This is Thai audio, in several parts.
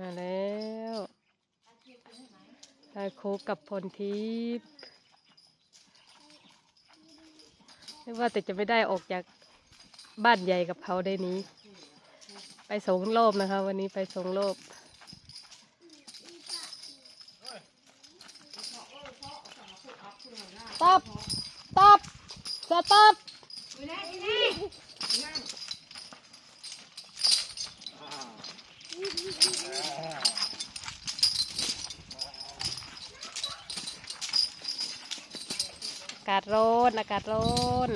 มาแล้วได้โคกกับพลทิพย์ไม่ว่าแต่จะไม่ได้ออกจากบ้านใหญ่กับเขาได้นี้ ไปสงรอบนะคะ วันนี้ไปสงรอบตบตบสตับอากาศร้อนอากาศร้อน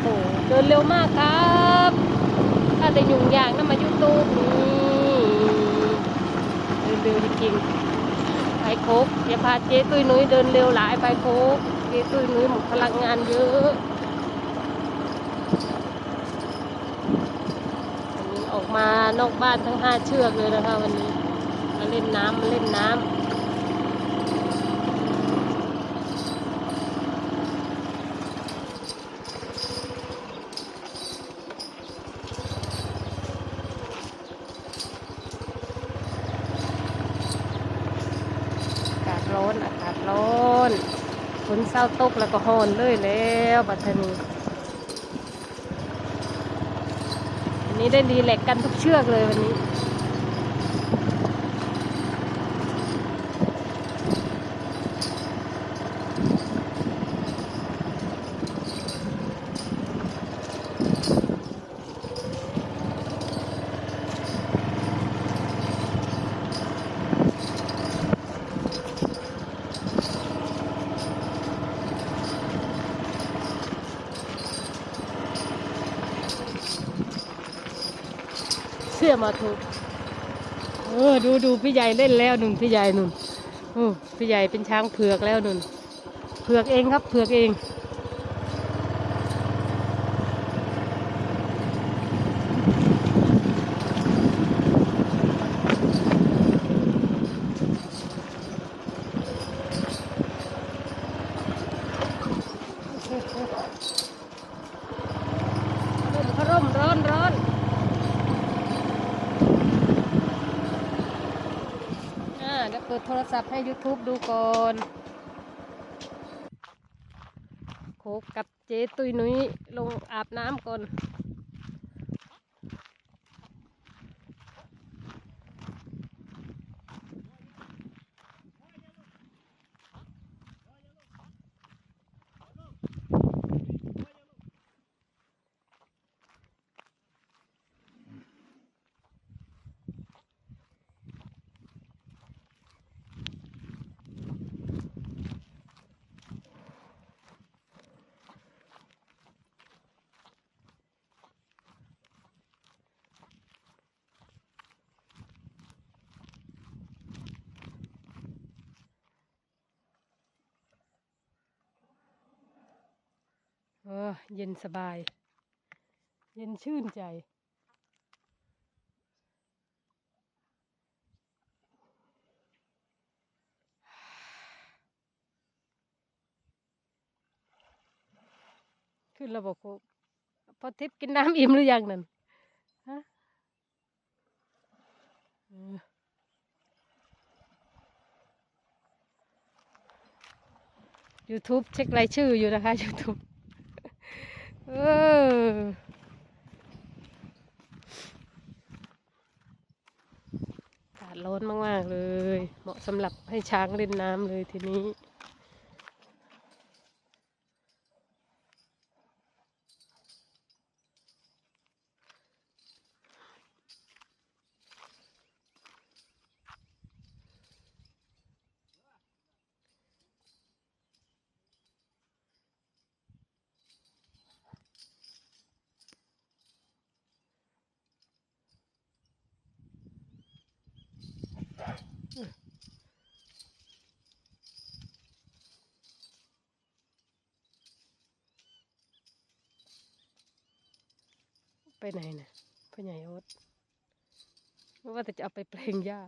โอ้เดินเร็วมากครับ ถ้าแต่ยุ่งยากนะมายูทูบนี่เดินเร็วจริงไปโคกอย่าพาเจ๊ตุ้ยนุ้ยเดินเร็วหลายไปโคกเจ๊ตุ้ยนุ้ยหมดพลังงานเยอะออกมานอกบ้านทั้งห้าเชือกเลยนะคะวันนี้มาเล่นน้ำมาเล่นน้ำ อากาศร้อนอากาศ ร้อนฝนเศร้าตกแล้วก็ฮอนเลยแล้วบัดนี้วันนี้ได้ดีแลกกันทุกเชือกเลยวันนี้ เสื้อมาถูกเออดูดูพี่ใหญ่เล่นแล้วนุ่นพี่ใหญ่นุ่นโอ้พี่ใหญ่เป็นช้างเผือกแล้วนุ่นเผือกเองครับเผือกเองร่มร้อนร้อน อ่า เปิดโทรศัพท์ให้ YouTube ดูก่อนโคกับเจ๊ตุยนุ้ยลงอาบน้ำก่อน เออ เย็นสบาย เย็นชื่นใจ ขึ้นระบบคกพอทิพย์กินน้ำอิ่มหรือยังนั่นฮะเออ YouTube เช็ครายชื่ออยู่นะคะ YouTube เอออากาศร้อนมาก ๆ เลย เหมาะสำหรับให้ช้างเล่นน้ำเลยทีนี้ ไปไหนนะพ่อใหญ่โอ๊ตไม่ว่าแต่จะเอาไปแปลงหญ้า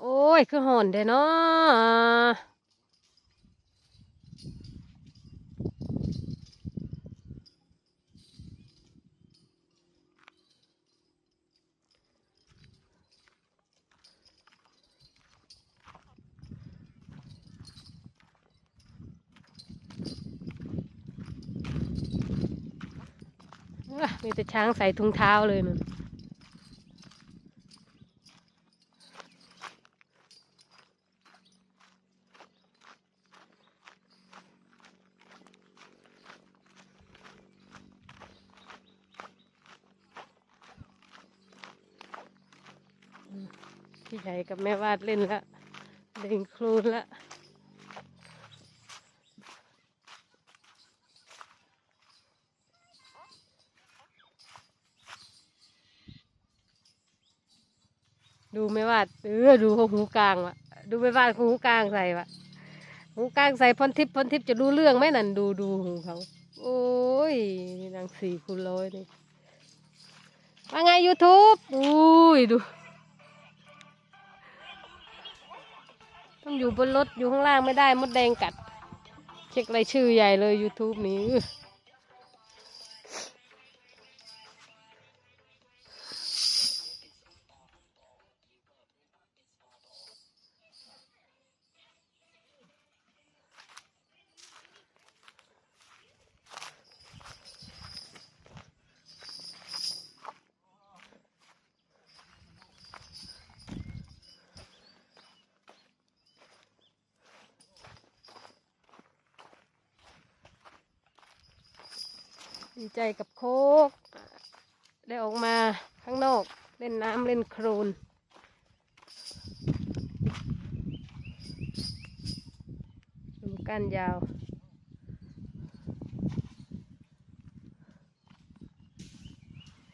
โอ้ย คือหอนเด้เนาะ มีแต่ช้างใส่ถุงเท้าเลยนู่นพี่ใหญ่กับแม่วาดเล่นละเล่นครูละ ดูไม่ว่าเออดูเขาหูกลางวะดูไม่วาดเขาหูกลางใส่วะหูกลางใส่พรทิพย์พรทิพย์จะรู้เรื่องไหมนั่นดูดูหูเขา โอ้ยนางสี่คูณร้อยนี่ว่าไงยูทูบอุ้ยดูต้องอยู่บนรถอยู่ข้างล่างไม่ได้มดแดงกัด เช็ครายชื่อใหญ่เลย YouTube นี้ ดีใจกับโคก ได้ออกมาข้างนอก เล่นน้ำเล่นโครนดูก้านยาว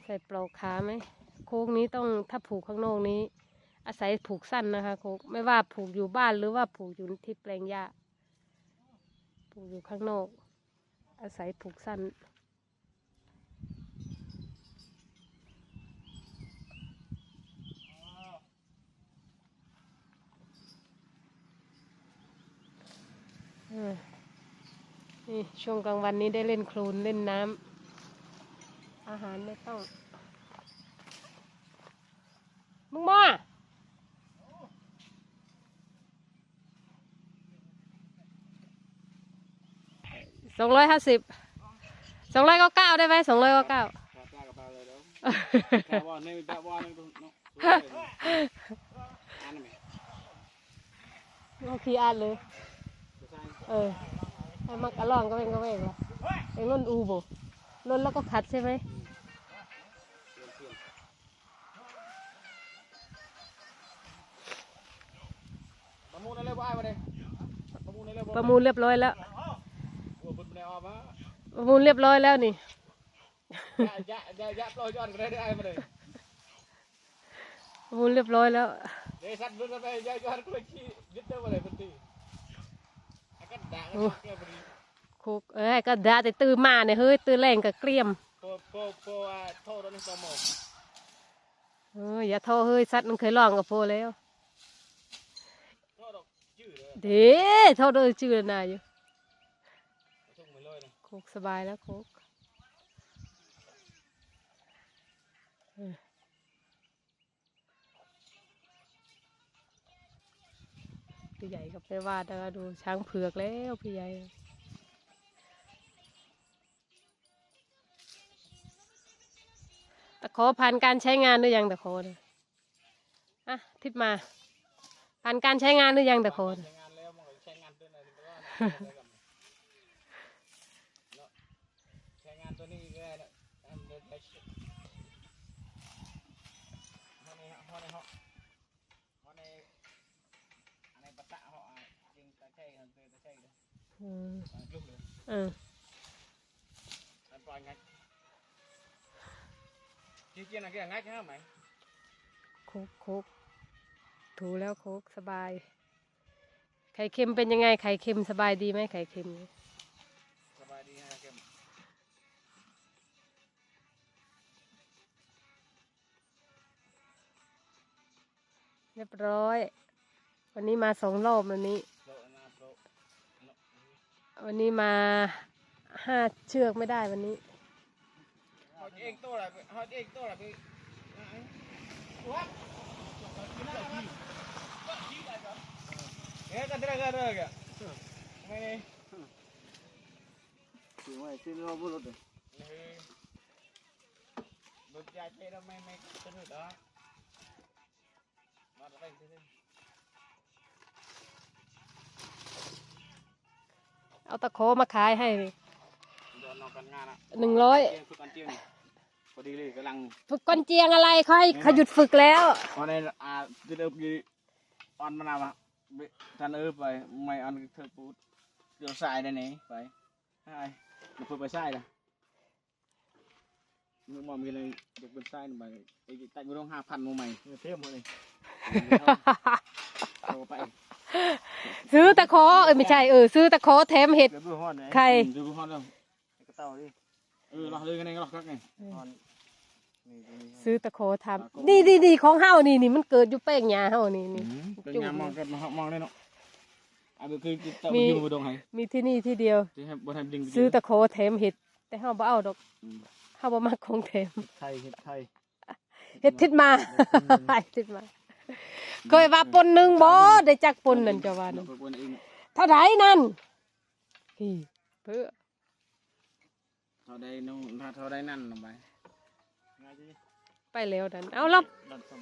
ใส่ปลอกขาไหมโค้งนี้ต้องถ้าผูกข้างนอกนี้ อาศัยผูกสั้นนะคะโค้กไม่ว่าผูกอยู่บ้านหรือว่าผูกอยู่ที่แปลงหญ้า ผูกอยู่ข้างนอก อาศัยผูกสั้น นี่ช่วงกลางวันนี้ได้เล่นโคลนเล่นน้ำอาหารไม่ต้อง มึงมาสองร้อยห้าสิบสองร้อยเก้าเก้าได้ไหมสองร้อยเก้าเก้าปลาปลากระเป๋าเลยเด้อแค่ว่านี่แปะว่านี่ดูเนาะอันนั้นไหมโอเคอ่านเลยไม่ใช่ เออให้มักอะล่องก็เป็นก็เป็นละไอ้รุ่นอูโบรุ่นแล้วก็ขัดใช่ไหมเปลี่ยนเปลี่ยนประมูลอะไรบ้างมาเลยประมูลอะไรบ้างประมูลเรียบร้อยแล้วโอ้บุญไม่ได้ออกมาประมูลเรียบร้อยแล้วนี่ยะยะยะยะปล่อยย้อนกันได้มาเลยประมูลเรียบร้อยแล้ว คุกเอ้ยก็ด่าแต่ตื่นมาเนี่ยเฮ้ยตื่นแรงกับเกลี่ยมเอออย่าโทษเฮ้ยสัตว์มันเคยลองกับโพแล้วเด้โทษโดยชื่อนะอยู่คุกสบายแล้วคุก พี่ใหญ่กับไปวาดนะคะดูช้างเผือกแล้วพี่ใหญ่ตะขอผ่านการใช้งานหรือยังตะขอเนี่ยอะทิปมาผ่านการใช้งานหรือยังตะขอเนี่ยใช้งานแล้วมันก็ใช้งานตัวไหนตัวนั้นใช้งานตัวนี้ก็ได้นะอันเดียวไปห้องนี้ห้องนี้ห้องห้องนี้อันนี้ปัสสาวะจริงตะเช่กันตะ เช่เลยอืมลูกเลยเอออันปล่อยงัดจริงๆนะแกงัดใช่ไหมโคกโคกถูแล้วโคกสบาย ไข่เค็มเป็นยังไง ไข่เค็มสบายดีไหมไข่เค็มสบายดีนะแกเรียบร้อย วันนี้มาสองรอบวันนี้โปรนะโปร วันนี้มาห้าเชือกไม่ได้วันนี้ họ ếch to là họ ếch to là cái Thế cần thế là gần rồi kìa. Ngay đây. Chỉ ngoài trên lo vô rồi. Ừ. ยาเทแล้วไม่ไม่สนุกหรอมาอะไรทเอาตะโขมาขายให้เลยโดนนอกกันงาน อะหนึ่งร้อยเจียงฝึกกันเจียงนี่พอดีเลยกำลังฝึกก้นเจียงอะไรเขาให้เขาหยุดฝึกแล้วตอนนี้อ่าจะเดิมกี่ออนมานาวะท่านเออไปไม่ออนเธอพูดเดี๋ยวสายได้ไหนไปใช่มันพูดไปสายละมึงมองมีอะไรเด็กเป็นสายหนึ่งใบไอ้ตัดมือต้องห้าพันมือใหม่เทียมเลยโทรไป ซื้อตะโขเอ้ยไม่ใช่เออซื้อตะโขแถมเห็ด เดี๋ยวดูฮอดเลยใครดูฮอดเลยกระเต่าดิเออเราเลยกันเองก็หรอกครับไงฮอดนี่ตรงนี้ซื้อตะโขทำนี่นี่นี่ของเฮานี่นี่มันเกิดอยู่แป้งหญ้าเฮานี่นี่เป็นงานมองกันมองได้เนาะอันนี้คือเต่ามี อยู่บนดงไห้มีที่นี่ที่เดียวที่ให้บนทำจริงซื้อตะโขแถมเห็ด แต่เฮาบ่เอาดอกอืมเฮาบ่มักของแถมไทยเฮ็ดไทยเฮ็ดทิดมาเฮ็ดทิดมา เคยว่าปนหนึงบ่ได้จักปนนั่นเจ้าว่านั่นเพิ่นเองเท่าไหร่นั่นพี่เพื่อเท่าใดนู่นถ้าเท่าใดนั่นลงไปง่ายดีไปแล้วนั่นเอาแล้วดันสม